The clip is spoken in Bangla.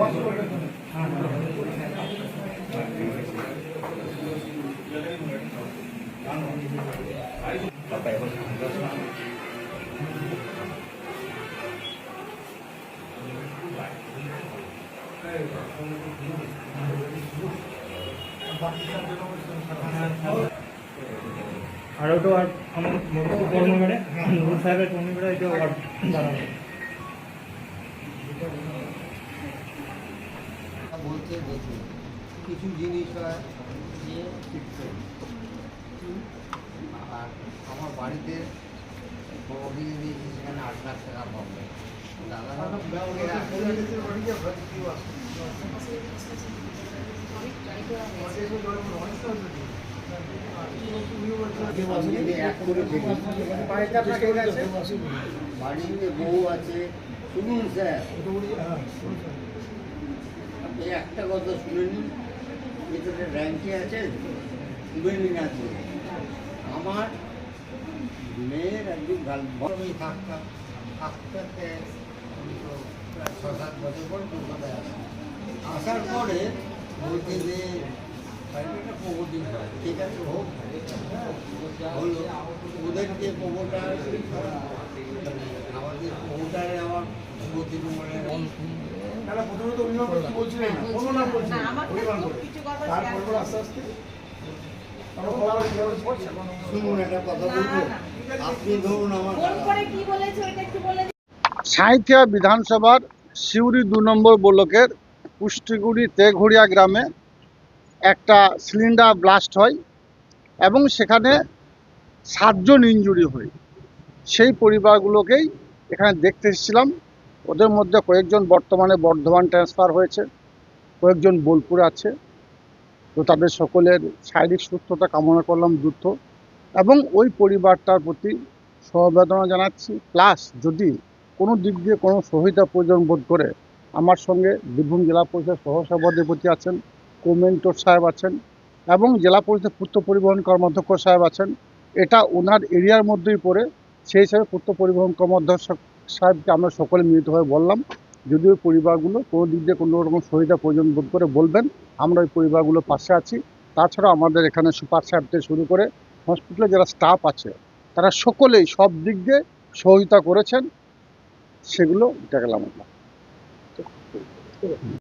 আর ওটা আর আমার কর্মীরা নুরুল সাহেবের কর্মীরা এটা আর বলতে দেখি কিছু জিনিস হয় যে শিখতে আর আমার বাড়িতে বড়দিকে দিয়েছি সেখানে আট লাখ টাকা পাবে দাদা বাড়িতে বউ আছে। শুনুন স্যার। আপনি একটা কথা শুনে নিন। ভিতরে র্যাঙ্কে আছেন ইভেনিং আছে আমার মেয়ের একদিন গাল আমি থাকতাম থাকতে আমি তো প্রায় ছ সাত বছর পর কলকাতায় আসি আসার পরে বলতে যে, বাড়িটা প্রগতি হয়। ঠিক আছে, হোক। হলো। ওদেরকে প্রমোটার আমাদের প্রমোটারে আমার প্রগতি মানে তারা প্রথমে তো অভিমান করতে বলছিলেন না কোনো নাম বলছিলেন অভিমান করে। তারপর পর আস্তে আস্তে। সাঁইথিয়া বিধানসভার সিউড়ি দু নম্বর ব্লকের পুষ্টিগুড়ি তেঘড়িয়া গ্রামে একটা সিলিন্ডার ব্লাস্ট হয় এবং সেখানে সাতজন ইঞ্জুরি হয়। সেই পরিবারগুলোকেই এখানে দেখতে এসেছিলাম। ওদের মধ্যে কয়েকজন বর্তমানে বর্ধমান ট্রান্সফার হয়েছে, কয়েকজন বোলপুর আছে। তো তাদের সকলের শারীরিক সুস্থতা কামনা করলাম দ্রুত। এবং ওই পরিবারটার প্রতি সমবেদনা জানাচ্ছি। প্লাস যদি কোনো দিক দিয়ে কোনো সহিতা প্রয়োজন বোধ করে, আমার সঙ্গে বীরভূম জেলা পরিষদ সহসভাপতি আছেন, কোমেন্টর সাহেব আছেন, এবং জেলা পরিষদ পূর্ত পরিবহন কর্মাধ্যক্ষ সাহেব আছেন, এটা ওনার এরিয়ার মধ্যেই পড়ে, সেই হিসাবে পূর্ত পরিবহন কর্মাধ্যক্ষ সাহেবকে আমরা সকলে মিলিতভাবে বললাম যদি ওই পরিবারগুলো কোনো দিক দিয়ে কোনো রকম সহিতা প্রয়োজন বোধ করে বলবেন, আমরা ওই পরিবারগুলোর পাশে আছি। তাছাড়া আমাদের এখানে সুপার সাহেব থেকে শুরু করে হসপিটালে যারা স্টাফ আছে, তারা সকলেই সব দিক দিয়ে সহিতা করেছেন, সেগুলো দেখালাম আমরা।